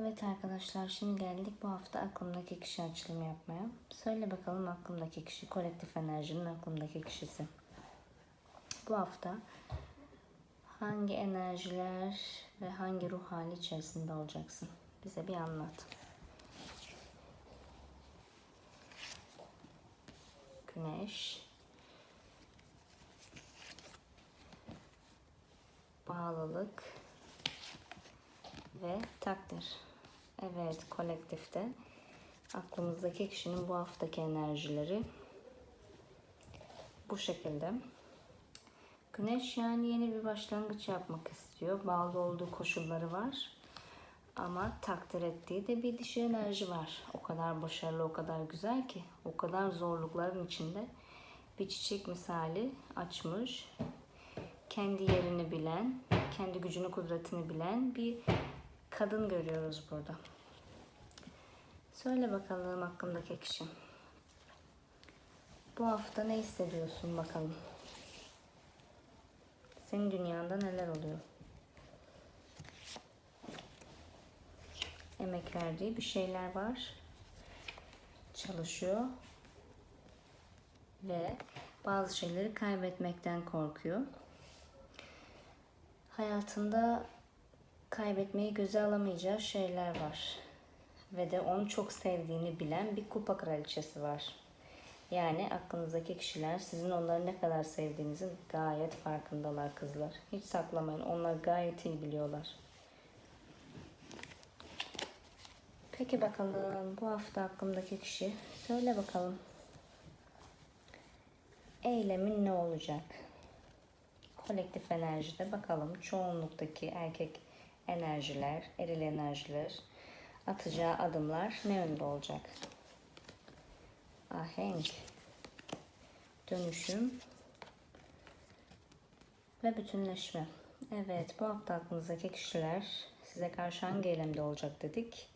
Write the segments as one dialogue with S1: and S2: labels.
S1: Evet arkadaşlar şimdi geldik bu hafta aklımdaki kişi açılımı yapmaya. Söyle bakalım aklımdaki kişi, kolektif enerjinin aklımdaki kişisi. Bu hafta hangi enerjiler ve hangi ruh hali içerisinde olacaksın? Bize bir anlat. Güneş. Bağlılık ve takdir. Evet, kolektifte aklımızdaki kişinin bu haftaki enerjileri bu şekilde. Güneş yani yeni bir başlangıç yapmak istiyor. Bağlı olduğu koşulları var. Ama takdir ettiği de bir dişi enerji var. O kadar başarılı, o kadar güzel ki. O kadar zorlukların içinde bir çiçek misali açmış. Kendi yerini bilen, kendi gücünü, kudretini bilen bir kadın görüyoruz burada. Söyle bakalım hakkındaki kişi. Bu hafta ne hissediyorsun bakalım. Senin dünyanda neler oluyor? Emek verdiği bir şeyler var. Çalışıyor. Ve bazı şeyleri kaybetmekten korkuyor. Hayatında kaybetmeyi göze alamayacağı şeyler var. Ve de onu çok sevdiğini bilen bir kupa kraliçesi var. Yani aklınızdaki kişiler sizin onları ne kadar sevdiğinizin gayet farkındalar kızlar. Hiç saklamayın. Onlar gayet iyi biliyorlar. Peki bakalım bu hafta aklımdaki kişi söyle bakalım. Eylemin ne olacak? Kolektif enerjide bakalım çoğunluktaki erkek enerjiler, eril enerjiler atacağı adımlar ne yönde olacak? Ahenk, dönüşüm ve bütünleşme. Evet, bu hafta aklınızdaki kişiler size karşı hangi eylemde olacak dedik.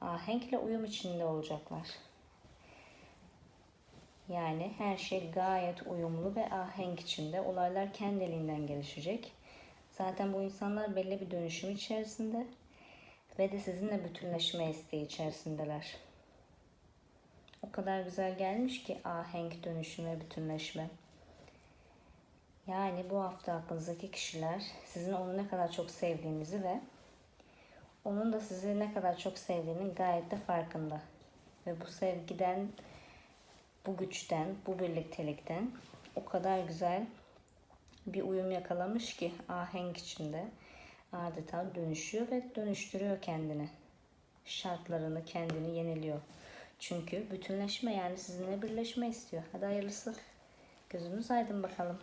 S1: Ahenkle uyum içinde olacaklar. Yani her şey gayet uyumlu ve ahenk içinde. Olaylar kendiliğinden gelişecek. Zaten bu insanlar belli bir dönüşüm içerisinde ve de sizinle bütünleşme isteği içerisindeler. O kadar güzel gelmiş ki ahenk dönüşüm ve bütünleşme. Yani bu hafta aklınızdaki kişiler sizin onu ne kadar çok sevdiğinizi ve onun da sizi ne kadar çok sevdiğinin gayet de farkında. Ve bu sevgiden, bu güçten, bu birliktelikten o kadar güzel bir uyum yakalamış ki ahenk içinde adeta dönüşüyor ve dönüştürüyor kendini. Şartlarını, kendini yeniliyor. Çünkü bütünleşme yani sizinle birleşme istiyor. Hadi hayırlısı. Gözünüz aydın bakalım.